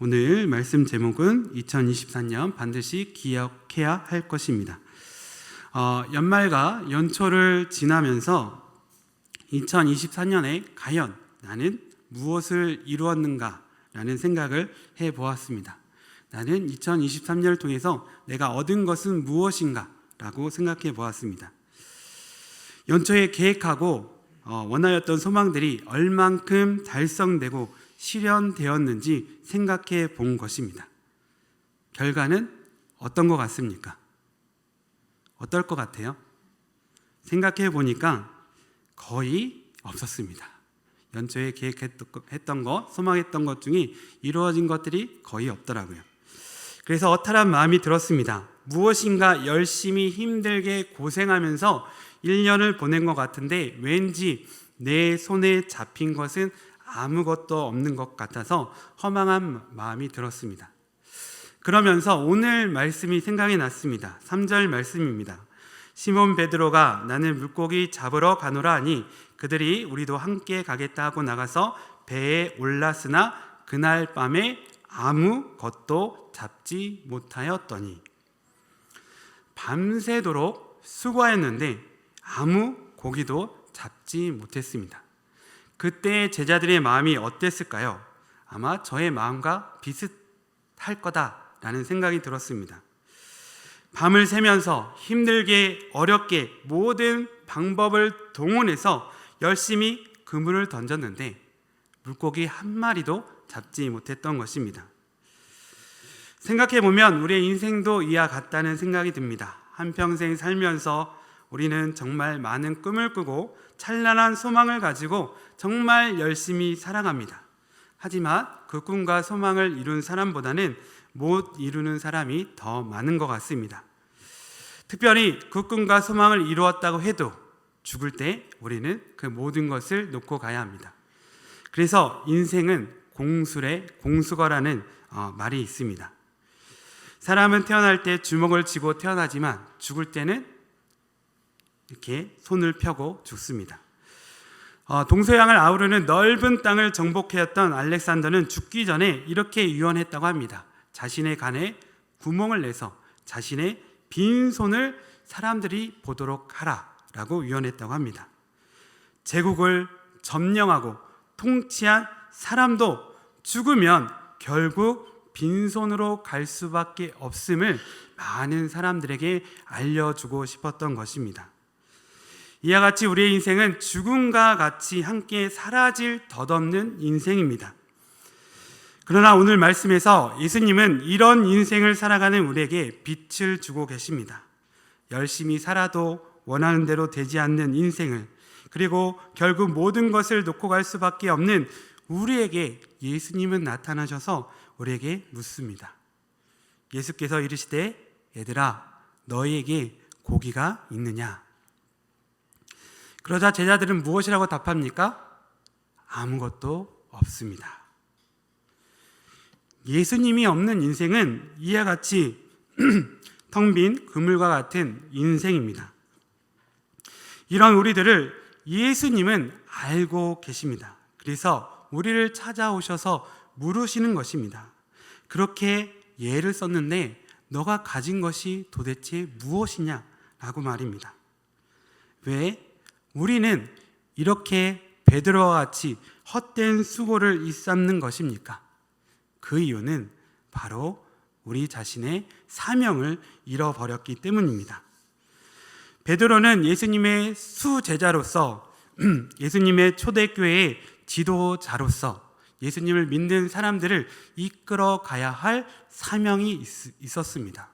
오늘 말씀 제목은 2024년 반드시 기억해야 할 것입니다. 어, 연말과 연초를 지나면서 2024년에 과연 나는 무엇을 이루었는가 라는 생각을 해 보았습니다. 나는 2023년을 통해서 내가 얻은 것은 무엇인가 라고 생각해 보았습니다. 연초에 계획하고 어, 원하였던 소망들이 얼만큼 달성되고 실현되었는지 생각해 본 것입니다. 결과는 어떤 것 같습니까? 어떨 것 같아요? 생각해 보니까 거의 없었습니다. 연초에 계획했던 것, 소망했던 것 중에 이루어진 것들이 거의 없더라고요. 그래서 어탈한 마음이 들었습니다. 무엇인가 열심히 힘들게 고생하면서 1년을 보낸 것 같은데 왠지 내 손에 잡힌 것은 아무것도 없는 것 같아서 허망한 마음이 들었습니다. 그러면서 오늘 말씀이 생각이 났습니다. 3절 말씀입니다. 시몬 베드로가 나는 물고기 잡으러 가노라 하니 그들이 우리도 함께 가겠다 하고 나가서 배에 올랐으나 그날 밤에 아무 것도 잡지 못하였더니 밤새도록 수고하였는데 아무 고기도 잡지 못했습니다. 그때 제자들의 마음이 어땠을까요? 아마 저의 마음과 비슷할 거다라는 생각이 들었습니다. 밤을 새면서 힘들게 어렵게 모든 방법을 동원해서 열심히 그물을 던졌는데 물고기 한 마리도 잡지 못했던 것입니다. 생각해 보면 우리의 인생도 이와 같다는 생각이 듭니다. 한평생 살면서 우리는 정말 많은 꿈을 꾸고 찬란한 소망을 가지고 정말 열심히 살아갑니다. 하지만 그 꿈과 소망을 이룬 사람보다는 못 이루는 사람이 더 많은 것 같습니다. 특별히 그 꿈과 소망을 이루었다고 해도 죽을 때 우리는 그 모든 것을 놓고 가야 합니다. 그래서 인생은 공술의 공수거라는 어, 말이 있습니다. 사람은 태어날 때 주먹을 쥐고 태어나지만 죽을 때는 이렇게 손을 펴고 죽습니다. 어, 동서양을 아우르는 넓은 땅을 정복해왔던 알렉산더는 죽기 전에 이렇게 유언했다고 합니다. 자신의 간에 구멍을 내서 자신의 빈 손을 사람들이 보도록 하라라고 유언했다고 합니다. 제국을 점령하고 통치한 사람도 죽으면 결국 빈손으로 갈 수밖에 없음을 많은 사람들에게 알려주고 싶었던 것입니다. 이와 같이 우리의 인생은 죽음과 같이 함께 사라질 덧없는 인생입니다. 그러나 오늘 말씀에서 예수님은 이런 인생을 살아가는 우리에게 빛을 주고 계십니다. 열심히 살아도 원하는 대로 되지 않는 인생을 그리고 결국 모든 것을 놓고 갈 수밖에 없는 우리에게 예수님은 나타나셔서 우리에게 묻습니다. 예수께서 이르시되 얘들아 너희에게 고기가 있느냐? 그러자 제자들은 무엇이라고 답합니까? 아무것도 없습니다. 예수님이 없는 인생은 이와 같이 텅 빈 그물과 같은 인생입니다. 이런 우리들을 예수님은 알고 계십니다. 그래서 우리를 찾아오셔서 물으시는 것입니다. 그렇게 예를 썼는데 너가 가진 것이 도대체 무엇이냐? 라고 말입니다. 왜? 우리는 이렇게 베드로와 같이 헛된 수고를 일삼는 것입니까? 그 이유는 바로 우리 자신의 사명을 잃어버렸기 때문입니다. 베드로는 예수님의 수제자로서 예수님의 초대교회의 지도자로서 예수님을 믿는 사람들을 이끌어 가야 할 사명이 있 었습니다.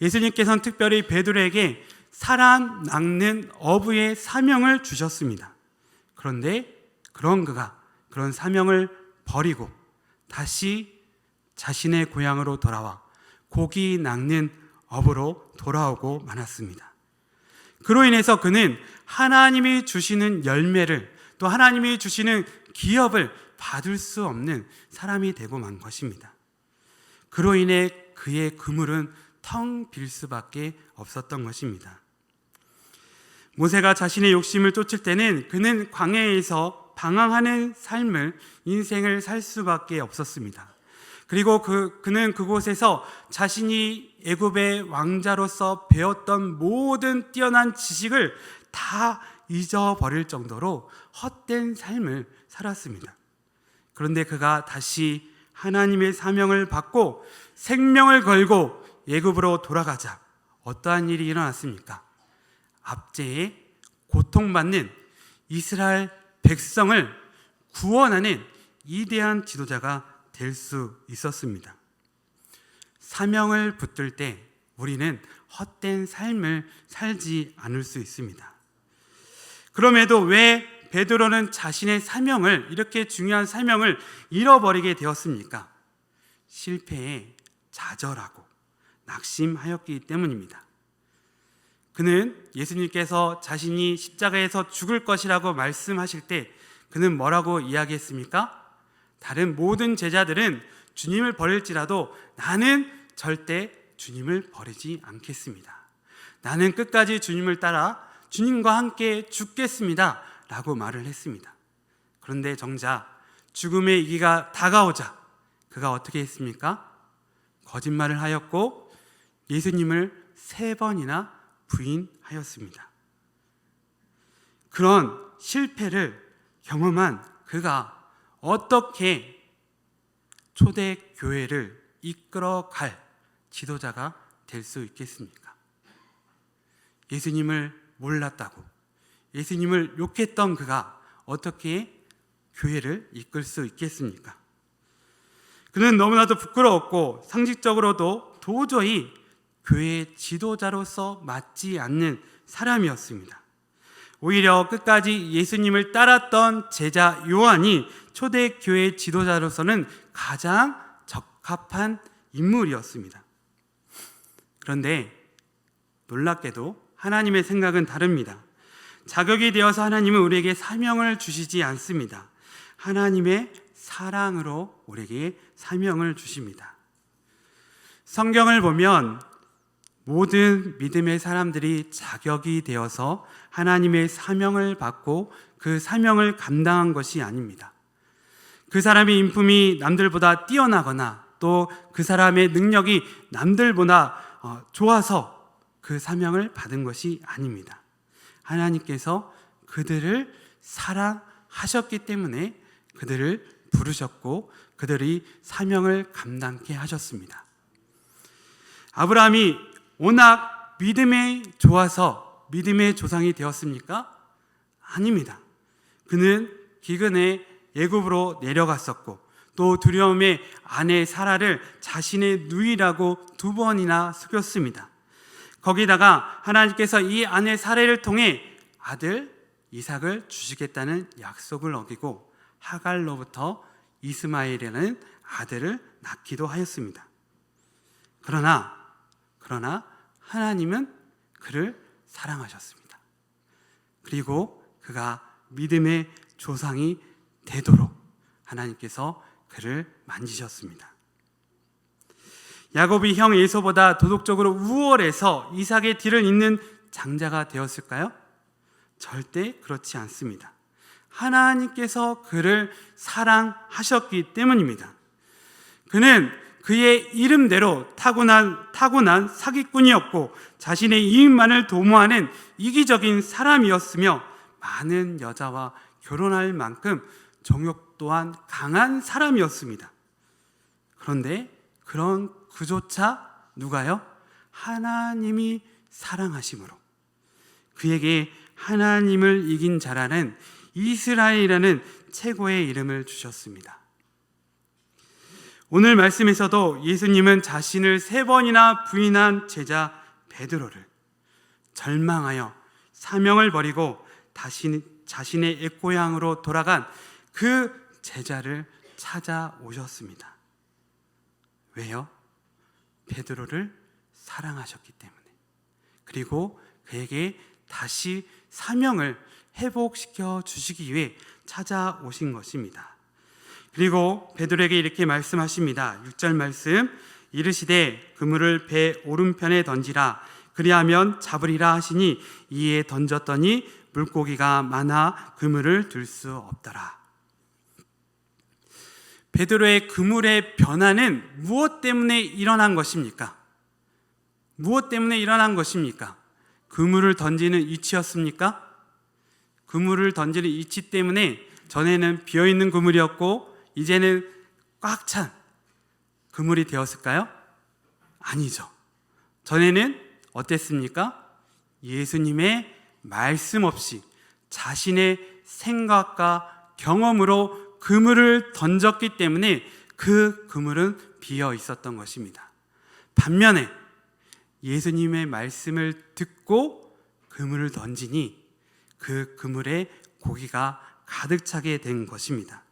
예수님께서는 특별히 베드로에게 살아남는 어부의 사명을 주셨습니다. 그런데 그런 그가 그런 사명을 버리고 다시 자신의 고향으로 돌아와 고기 낚는 어부로 돌아오고 말았습니다. 그로 인해서 그는 하나님이 주시는 열매를 또 하나님이 주시는 기업을 받을 수 없는 사람이 되고 만 것입니다. 그로 인해 그의 그물은 텅 빌 수밖에 없었던 것입니다. 모세가 자신의 욕심을 쫓을 때는 그는 광야에서 방황하는 삶을 인생을 살 수밖에 없었습니다. 그리고 그 그는 그곳에서 자신이 애굽의 왕자로서 배웠던 모든 뛰어난 지식을 다 잊어버릴 정도로 헛된 삶을 살았습니다. 그런데 그가 다시 하나님의 사명을 받고 생명을 걸고 예굽으로 돌아가자 어떠한 일이 일어났습니까? 압제에 고통받는 이스라엘 백성을 구원하는 위대한 지도자가 될 수 있었습니다. 사명을 붙들 때 우리는 헛된 삶을 살지 않을 수 있습니다. 그럼에도 왜 베드로는 자신의 사명을 이렇게 중요한 사명을 잃어버리게 되었습니까? 실패에 좌절하고 낙심하였기 때문입니다. 그는 예수님께서 자신이 십자가에서 죽을 것이라고 말씀하실 때 그는 뭐라고 이야기했습니까? 다른 모든 제자들은 주님을 버릴지라도 나는 절대 주님을 버리지 않겠습니다. 나는 끝까지 주님을 따라 주님과 함께 죽겠습니다. 라고 말을 했습니다. 그런데 정작 죽음의 이기가 다가오자 그가 어떻게 했습니까? 거짓말을 하였고 예수님을 세 번이나 부인하였습니다. 그런 실패를 경험한 그가 어떻게 초대 교회를 이끌어 갈 지도자가 될 수 있겠습니까? 예수님을 몰랐다고 예수님을 욕했던 그가 어떻게 교회를 이끌 수 있겠습니까? 그는 너무나도 부끄러웠고 상식적으로도 도저히 교회의 지도자로서 맞지 않는 사람이었습니다. 오히려 끝까지 예수님을 따랐던 제자 요한이 초대 교회 지도자로서는 가장 적합한 인물이었습니다. 그런데 놀랍게도 하나님의 생각은 다릅니다. 자격이 되어서 하나님은 우리에게 사명을 주시지 않습니다. 하나님의 사랑으로 우리에게 사명을 주십니다. 성경을 보면 모든 믿음의 사람들이 자격이 되어서 하나님의 사명을 받고 그 사명을 감당한 것이 아닙니다. 그 사람의 인품이 남들보다 뛰어나거나 또 그 사람의 능력이 남들보다 어, 좋아서 그 사명을 받은 것이 아닙니다. 하나님께서 그들을 사랑하셨기 때문에 그들을 부르셨고 그들이 사명을 감당케 하셨습니다. 아브라함이 워낙 믿음에 좋아서 믿음의 조상이 되었습니까? 아닙니다. 그는 기근에 예굽으로 내려갔었고 또 두려움에 아내 사라를 자신의 누이라고 두 번이나 속였습니다. 거기다가 하나님께서 이 아내 사례를 통해 아들 이삭을 주시겠다는 약속을 어기고 하갈로부터 이스마엘이라는 아들을 낳기도 하였습니다. 그러나 그러나 하나님은 그를 사랑하셨습니다. 그리고 그가 믿음의 조상이 되도록 하나님께서 그를 만지셨습니다. 야곱이 형 에서보다 도덕적으로 우월해서 이삭의 뒤를 잇는 장자가 되었을까요? 절대 그렇지 않습니다. 하나님께서 그를 사랑하셨기 때문입니다. 그는 그의 이름대로 타고난, 타고난 사기꾼이었고 자신의 이익만을 도모하는 이기적인 사람이었으며 많은 여자와 결혼할 만큼 정욕 또한 강한 사람이었습니다. 그런데 그런 그조차 누가요? 하나님이 사랑하심으로 그에게 하나님을 이긴 자라는 이스라엘이라는 최고의 이름을 주셨습니다. 오늘 말씀에서도 예수님은 자신을 세 번이나 부인한 제자 베드로를 절망하여 사명을 버리고 다시 자신의 옛고향으로 돌아간 그 제자를 찾아오셨습니다. 왜요? 베드로를 사랑하셨기 때문에. 그리고 그에게 다시 사명을 회복시켜 주시기 위해 찾아오신 것입니다. 그리고 베드로에게 이렇게 말씀하십니다. 6절 말씀 이르시되 그물을 배 오른편에 던지라 그리하면 잡으리라 하시니 이에 던졌더니 물고기가 많아 그물을 들 수 없더라. 베드로의 그물의 변화는 무엇 때문에 일어난 것입니까? 무엇 때문에 일어난 것입니까? 그물을 던지는 이치였습니까? 그물을 던지는 이치 때문에 전에는 비어 있는 그물이었고 이제는 꽉 찬 그물이 되었을까요? 아니죠. 전에는 어땠습니까? 예수님의 말씀 없이 자신의 생각과 경험으로 그물을 던졌기 때문에 그 그물은 비어 있었던 것입니다. 반면에 예수님의 말씀을 듣고 그물을 던지니 그 그물에 고기가 가득 차게 된 것입니다.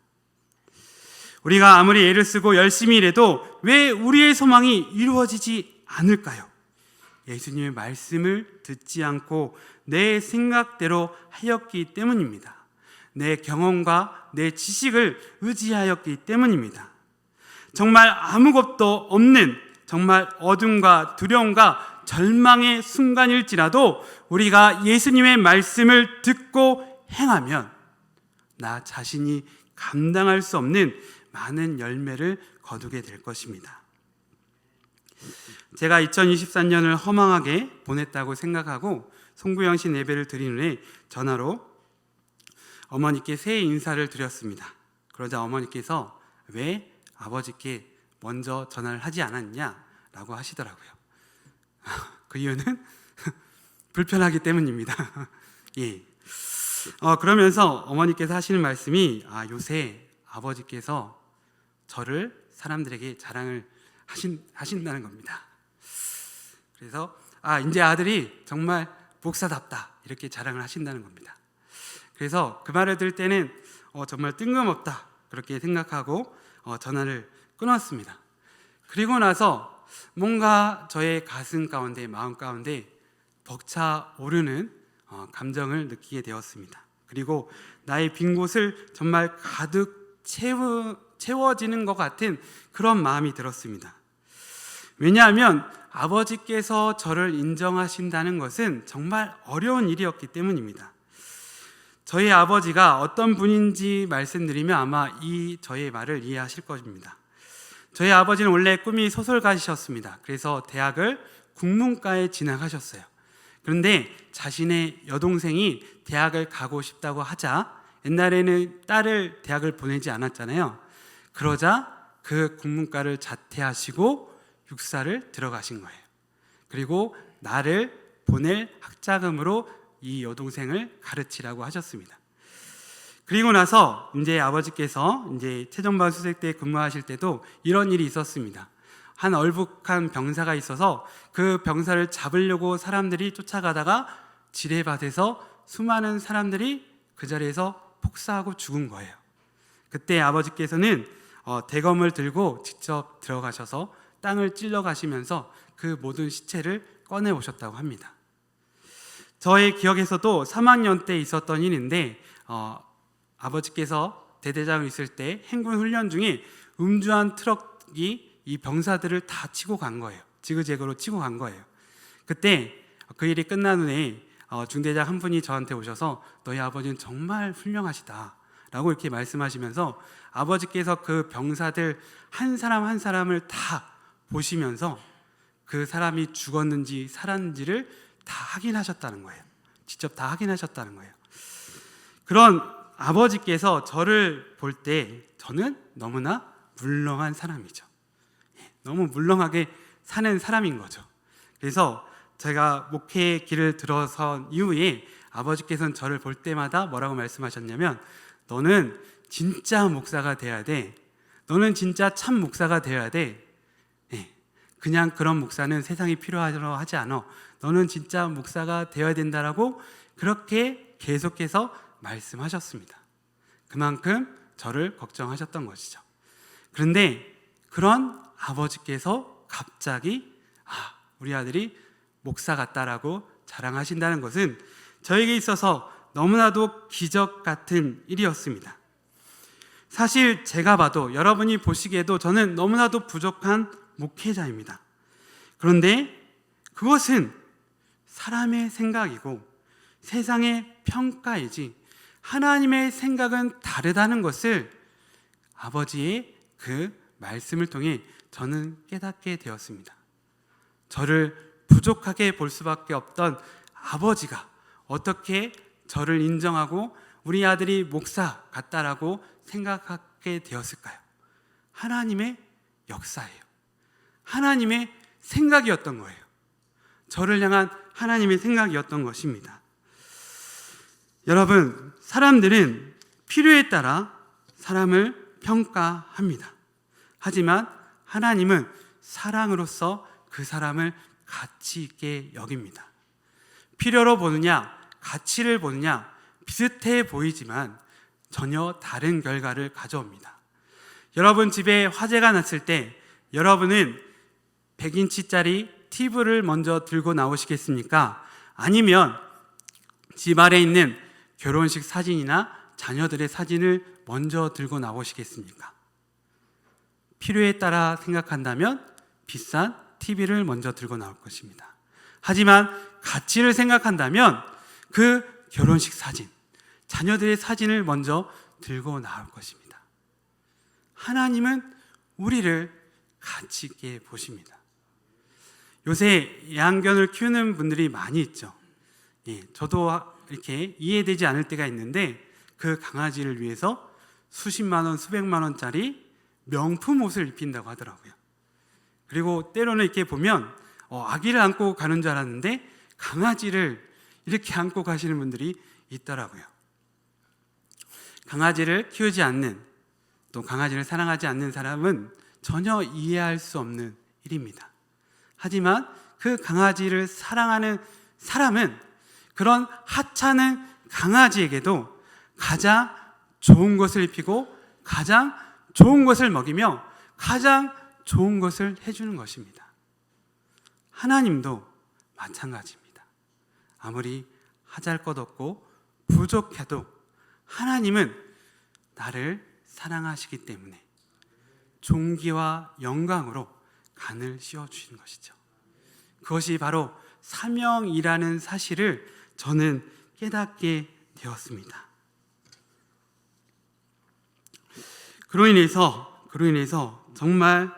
우리가 아무리 애를 쓰고 열심히 일해도 왜 우리의 소망이 이루어지지 않을까요? 예수님의 말씀을 듣지 않고 내 생각대로 하였기 때문입니다. 내 경험과 내 지식을 의지하였기 때문입니다. 정말 아무것도 없는 정말 어둠과 두려움과 절망의 순간일지라도 우리가 예수님의 말씀을 듣고 행하면 나 자신이 감당할 수 없는 많은 열매를 거두게 될 것입니다. 제가 2023년을 허망하게 보냈다고 생각하고 송구영신 예배를 드린 후에 전화로 어머니께 새해 인사를 드렸습니다. 그러자 어머니께서 왜 아버지께 먼저 전화를 하지 않았냐라고 하시더라고요. 그 이유는 불편하기 때문입니다. 예. 어, 그러면서 어머니께서 하시는 말씀이 아, 요새 아버지께서 저를 사람들에게 자랑을 하신, 하신다는 겁니다. 그래서 아, 이제 아들이 정말 목사답다 이렇게 자랑을 하신다는 겁니다. 그래서 그 말을 들을 때는 어, 정말 뜬금없다 그렇게 생각하고 어, 전화를 끊었습니다. 그리고 나서 뭔가 저의 가슴 가운데 마음 가운데 벅차 오르는 어, 감정을 느끼게 되었습니다. 그리고 나의 빈 곳을 정말 가득 채워, 채워지는 것 같은 그런 마음이 들었습니다. 왜냐하면 아버지께서 저를 인정하신다는 것은 정말 어려운 일이었기 때문입니다. 저희 아버지가 어떤 분인지 말씀드리면 아마 이 저의 말을 이해하실 것입니다. 저희 아버지는 원래 꿈이 소설가이셨습니다. 그래서 대학을 국문과에 진학하셨어요. 그런데 자신의 여동생이 대학을 가고 싶다고 하자 옛날에는 딸을 대학을 보내지 않았잖아요. 그러자 그 국문과를 자퇴하시고 육사를 들어가신 거예요. 그리고 나를 보낼 학자금으로 이 여동생을 가르치라고 하셨습니다. 그리고 나서 이제 아버지께서 이제 최정반 수색 때 근무하실 때도 이런 일이 있었습니다. 한 얼북한 병사가 있어서 그 병사를 잡으려고 사람들이 쫓아가다가 지뢰밭에서 수많은 사람들이 그 자리에서 폭사하고 죽은 거예요. 그때 아버지께서는 어, 대검을 들고 직접 들어가셔서 땅을 찔러 가시면서 그 모든 시체를 꺼내 오셨다고 합니다. 저의 기억에서도 3학년 때 있었던 일인데 어, 아버지께서 대대장을 있을 때 행군 훈련 중에 음주한 트럭이 이 병사들을 다 치고 간 거예요. 지그재그로 치고 간 거예요. 그때 그 일이 끝난 후에 어, 중대장 한 분이 저한테 오셔서 너희 아버지는 정말 훌륭하시다 라고 이렇게 말씀하시면서 아버지께서 그 병사들 한 사람 한 사람을 다 보시면서 그 사람이 죽었는지 살았는지를 다 확인하셨다는 거예요. 직접 다 확인하셨다는 거예요. 그런 아버지께서 저를 볼 때 저는 너무나 물렁한 사람이죠. 예, 너무 물렁하게 사는 사람인 거죠. 그래서 제가 목회 길을 들어선 이후에 아버지께서는 저를 볼 때마다 뭐라고 말씀하셨냐면 너는 진짜 목사가 돼야 돼. 너는 진짜 참 목사가 돼야 돼. 예, 그냥 그런 목사는 세상이 필요하러 하지 않아. 너는 진짜 목사가 되어야 된다라고 그렇게 계속해서 말씀하셨습니다. 그만큼 저를 걱정하셨던 것이죠. 그런데 그런 아버지께서 갑자기 아, 우리 아들이 목사 같다라고 자랑하신다는 것은 저에게 있어서 너무나도 기적 같은 일이었습니다. 사실 제가 봐도 여러분이 보시기에도 저는 너무나도 부족한 목회자입니다. 그런데 그것은 사람의 생각이고 세상의 평가이지 하나님의 생각은 다르다는 것을 아버지의 그 말씀을 통해 저는 깨닫게 되었습니다. 저를 부족하게 볼 수밖에 없던 아버지가 어떻게 저를 인정하고 우리 아들이 목사 같다라고 생각하게 되었을까요? 하나님의 역사예요. 하나님의 생각이었던 거예요. 저를 향한 하나님의 생각이었던 것입니다. 여러분, 사람들은 필요에 따라 사람을 평가합니다. 하지만 하나님은 사랑으로서 그 사람을 가치 있게 여깁니다. 필요로 보느냐, 가치를 보느냐, 비슷해 보이지만 전혀 다른 결과를 가져옵니다. 여러분 집에 화재가 났을 때 여러분은 100인치짜리 TV를 먼저 들고 나오시겠습니까? 아니면 집 아래 있는 결혼식 사진이나 자녀들의 사진을 먼저 들고 나오시겠습니까? 필요에 따라 생각한다면 비싼 TV를 먼저 들고 나올 것입니다. 하지만 가치를 생각한다면 그 결혼식 사진, 자녀들의 사진을 먼저 들고 나올 것입니다. 하나님은 우리를 가치 있게 보십니다. 요새 애완견을 키우는 분들이 많이 있죠. 예, 저도 이렇게 이해되지 않을 때가 있는데 그 강아지를 위해서 수십만 원, 수백만 원짜리 명품 옷을 입힌다고 하더라고요. 그리고 때로는 이렇게 보면 어, 아기를 안고 가는 줄 알았는데 강아지를 이렇게 안고 가시는 분들이 있더라고요. 강아지를 키우지 않는 또 강아지를 사랑하지 않는 사람은 전혀 이해할 수 없는 일입니다. 하지만 그 강아지를 사랑하는 사람은 그런 하찮은 강아지에게도 가장 좋은 것을 입히고 가장 좋은 것을 먹이며 가장 좋은 것을 해주는 것입니다. 하나님도 마찬가지입니다. 아무리 하잘 것 없고 부족해도 하나님은 나를 사랑하시기 때문에 존귀와 영광으로 간을 씌워 주시는 것이죠. 그것이 바로 사명이라는 사실을 저는 깨닫게 되었습니다. 그로 인해서 그로 인해서 정말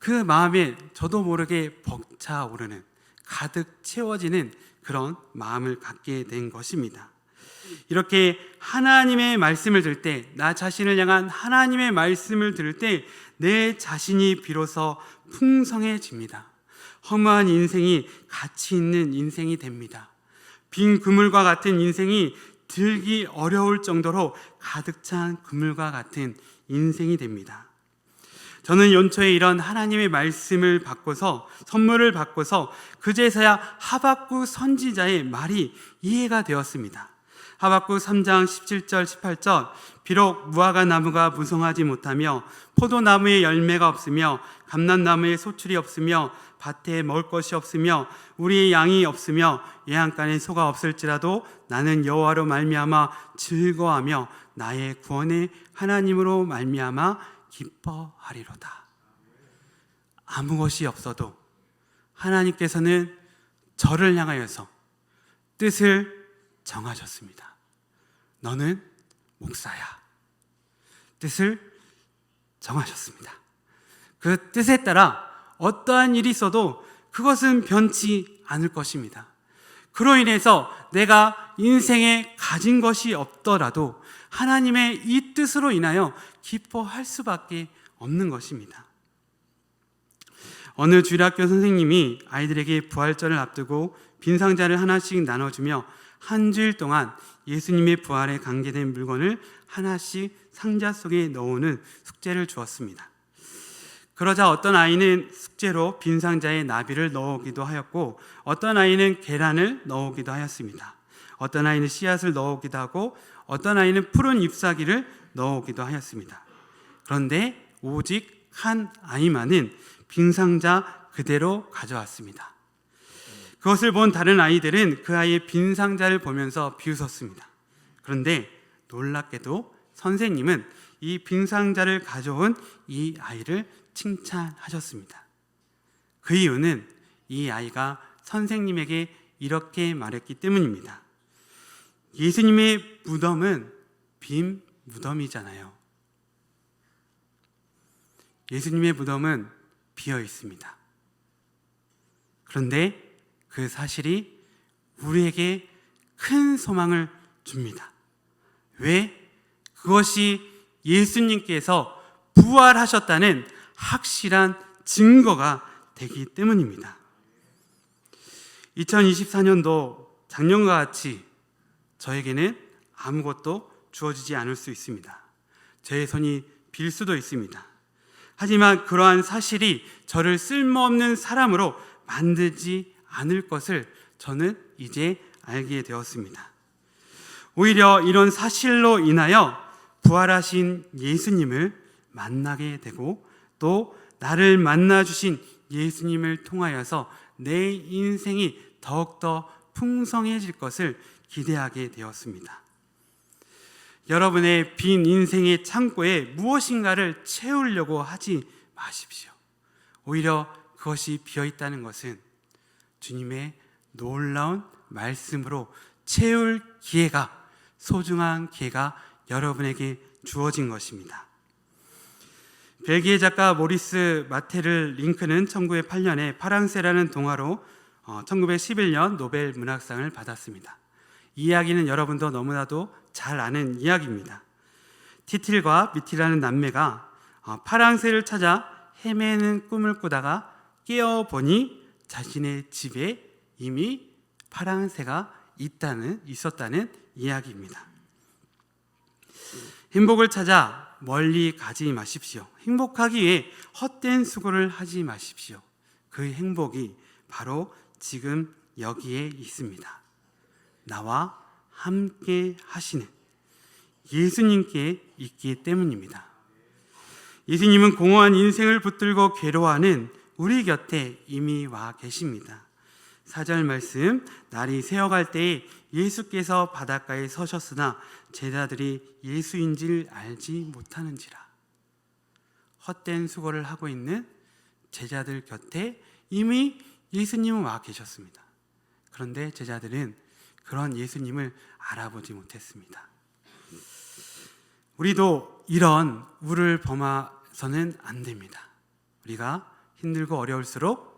그 마음에 저도 모르게 벅차오르는 가득 채워지는 그런 마음을 갖게 된 것입니다. 이렇게 하나님의 말씀을 들을 때, 나 자신을 향한 하나님의 말씀을 들을 때, 내 자신이 비로소 풍성해집니다. 허무한 인생이 가치 있는 인생이 됩니다. 빈 그물과 같은 인생이 들기 어려울 정도로 가득 찬 그물과 같은 인생이 됩니다. 저는 연초에 이런 하나님의 말씀을 받고서 선물을 받고서 그제서야 하박구 선지자의 말이 이해가 되었습니다. 하박구 3장 17절 18절 비록 무화과 나무가 무성하지 못하며 포도나무에 열매가 없으며 감람나무에 소출이 없으며 밭에 먹을 것이 없으며 우리의 양이 없으며 예양간에 소가 없을지라도 나는 여호와로 말미암아 즐거하며 나의 구원의 하나님으로 말미암아 기뻐하리로다. 아무 것이 없어도 하나님께서는 저를 향하여서 뜻을 정하셨습니다. 너는 목사야. 뜻을 정하셨습니다. 그 뜻에 따라 어떠한 일이 있어도 그것은 변치 않을 것입니다. 그로 인해서 내가 인생에 가진 것이 없더라도 하나님의 이 뜻으로 인하여 기뻐할 수밖에 없는 것입니다. 어느 주일학교 선생님이 아이들에게 부활절을 앞두고 빈 상자를 하나씩 나눠주며 한 주일 동안 예수님의 부활에 관계된 물건을 하나씩 상자 속에 넣어오는 숙제를 주었습니다. 그러자 어떤 아이는 숙제로 빈 상자에 나비를 넣어오기도 하였고 어떤 아이는 계란을 넣어오기도 하였습니다. 어떤 아이는 씨앗을 넣어오기도 하고 어떤 아이는 푸른 잎사귀를 넣어오기도 하였습니다. 그런데 오직 한 아이만은 빈 상자 그대로 가져왔습니다. 그것을 본 다른 아이들은 그 아이의 빈 상자를 보면서 비웃었습니다. 그런데 놀랍게도 선생님은 이 빈 상자를 가져온 이 아이를 칭찬하셨습니다. 그 이유는 이 아이가 선생님에게 이렇게 말했기 때문입니다. 예수님의 무덤은 빈 무덤이잖아요. 예수님의 무덤은 비어 있습니다. 그런데 그 사실이 우리에게 큰 소망을 줍니다. 왜? 그것이 예수님께서 부활하셨다는 확실한 증거가 되기 때문입니다. 2024년도 작년과 같이 저에게는 아무것도 주어지지 않을 수 있습니다. 제 손이 빌 수도 있습니다. 하지만 그러한 사실이 저를 쓸모없는 사람으로 만들지 않을 것을 저는 이제 알게 되었습니다. 오히려 이런 사실로 인하여 부활하신 예수님을 만나게 되고 또 나를 만나 주신 예수님을 통하여서 내 인생이 더욱더 풍성해질 것을 기대하게 되었습니다. 여러분의 빈 인생의 창고에 무엇인가를 채우려고 하지 마십시오. 오히려 그것이 비어 있다는 것은 주님의 놀라운 말씀으로 채울 기회가 소중한 기회가 여러분에게 주어진 것입니다. 벨기에 작가 모리스 마테를 링크는 1908년에 파랑새라는 동화로 1911년 노벨 문학상을 받았습니다. 이 이야기는 여러분도 너무나도 잘 아는 이야기입니다. 티틸과 미티라는 남매가 어, 파랑새를 찾아 헤매는 꿈을 꾸다가 깨어 보니 자신의 집에 이미 파랑새가 있다는 있었다는 이야기입니다. 행복을 찾아 멀리 가지 마십시오. 행복하기 위해 헛된 수고를 하지 마십시오. 그 행복이 바로 지금 여기에 있습니다. 나와 함께 하시는 예수님께 있기 때문입니다. 예수님은 공허한 인생을 붙들고 괴로워하는 우리 곁에 이미 와 계십니다. 사절 말씀 날이 새어갈 때에 예수께서 바닷가에 서셨으나 제자들이 예수인지를 알지 못하는지라 헛된 수고를 하고 있는 제자들 곁에 이미 예수님은 와 계셨습니다. 그런데 제자들은 그런 예수님을 알아보지 못했습니다. 우리도 이런 우를 범하서는 안 됩니다. 우리가 힘들고 어려울수록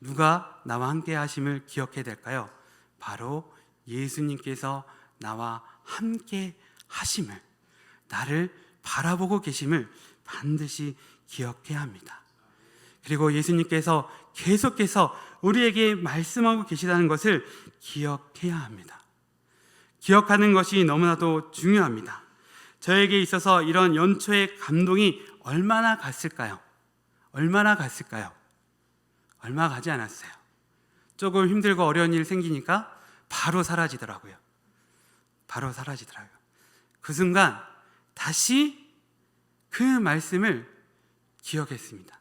누가 나와 함께 하심을 기억해야 될까요? 바로 예수님께서 나와 함께 하심을 나를 바라보고 계심을 반드시 기억해야 합니다. 그리고 예수님께서 계속해서 우리에게 말씀하고 계시다는 것을 기억해야 합니다. 기억하는 것이 너무나도 중요합니다. 저에게 있어서 이런 연초의 감동이 얼마나 갔을까요? 얼마나 갔을까요? 얼마 가지 않았어요. 조금 힘들고 어려운 일 생기니까 바로 사라지더라고요. 바로 사라지더라고요. 그 순간 다시 그 말씀을 기억했습니다.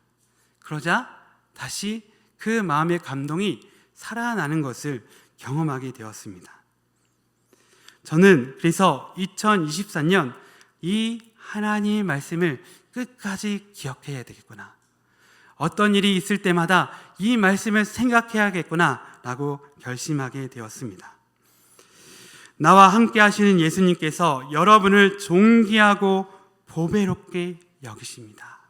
그러자 다시 그 마음의 감동이 살아나는 것을 경험하게 되었습니다. 저는 그래서 2024년 이 하나님의 말씀을 끝까지 기억해야 되겠구나. 어떤 일이 있을 때마다 이 말씀을 생각해야겠구나 라고 결심하게 되었습니다. 나와 함께 하시는 예수님께서 여러분을 존귀하고 보배롭게 여기십니다.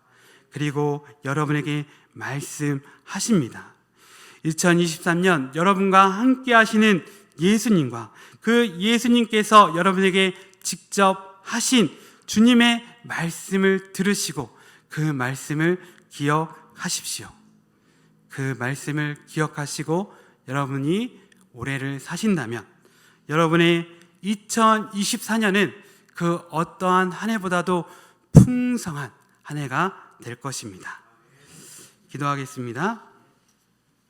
그리고 여러분에게 말씀하십니다. 2023년 여러분과 함께 하시는 예수님과 그 예수님께서 여러분에게 직접 하신 주님의 말씀을 들으시고 그 말씀을 기억하십시오. 그 말씀을 기억하시고 여러분이 올해를 사신다면 여러분의 2024년은 그 어떠한 한 해보다도 풍성한 한 해가 될 것입니다. 기도하겠습니다.